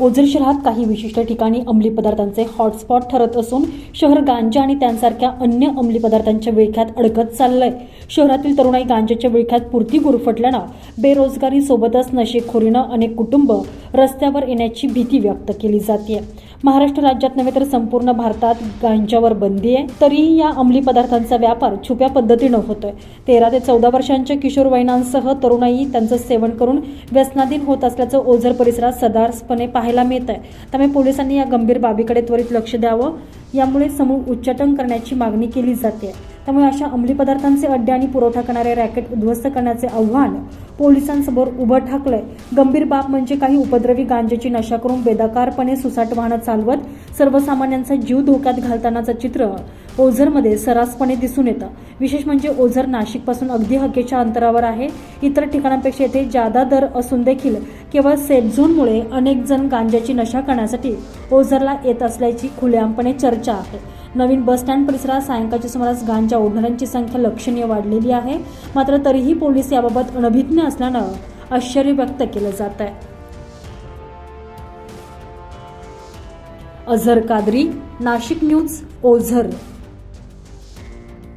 ओझर शहरात काही विशिष्ट ठिकाणी अंमली पदार्थांचे हॉटस्पॉट ठरत असून शहर गांजा आणि त्यांसारख्या अन्य अंमली पदार्थांच्या विळख्यात अडकत चाललंय. शहरातील तरुणाई गांजाच्या विळख्यात पुरती गुरफटल्यानं बेरोजगारी सोबतच नशेखोरीनं अनेक कुटुंब रस्त्यावर येण्याची भीती व्यक्त केली जाते महाराष्ट्र राज्यात नव्हे तर संपूर्ण भारतात गांजावर बंदी आहे. तरीही या अंमली पदार्थांचा व्यापार छुप्या पद्धतीनं होतोय. तेरा ते चौदा वर्षांच्या किशोरवयनांसह तरुणाई त्यांचं सेवन करून व्यसनाधीन होत असल्याचं ओझर परिसरात सदारपणे पाहायला मिळत आहे त्यामुळे पोलिसांनी या गंभीर बाबीकडे त्वरित लक्ष द्यावं. यामुळे समूह उच्चाटन करण्याची मागणी केली जाते त्यामुळे अशा अंमली पदार्थांचे अड्डे आणि पुरवठा करणारे रॅकेट उद्ध्वस्त करण्याचे आव्हान पोलिसांसमोर उभं ठाकलंय. गंभीर बाब म्हणजे काही उपद्रवी गांजेची नशा करून बेदाकारपणे सुसाट वाहनं चालवत सर्वसामान्यांचा जीव धोक्यात घालतानाचं चित्र ओझरमध्ये सर्रासपणे दिसून येतं. विशेष म्हणजे ओझर नाशिकपासून अगदी हकेच्या अंतरावर आहे. इतर ठिकाणांपेक्षा येथे जादा दर असून देखील केवळ सेफ झोनमुळे अनेक जण गांजाची नशा करण्यासाठी ओझरला येत असल्याची खुलेआमपणे चर्चा आहे. नवीन बसस्टँड परिसरात सायंकाळच्या सुमारास गांजा ओढणाऱ्यांची संख्या लक्षणीय वाढलेली आहे. मात्र तरीही पोलीस याबाबत अनभिज्ञ असल्यानं आश्चर्य व्यक्त केलं जात आहे अझर कादरी नाशिक न्यूज ओझर.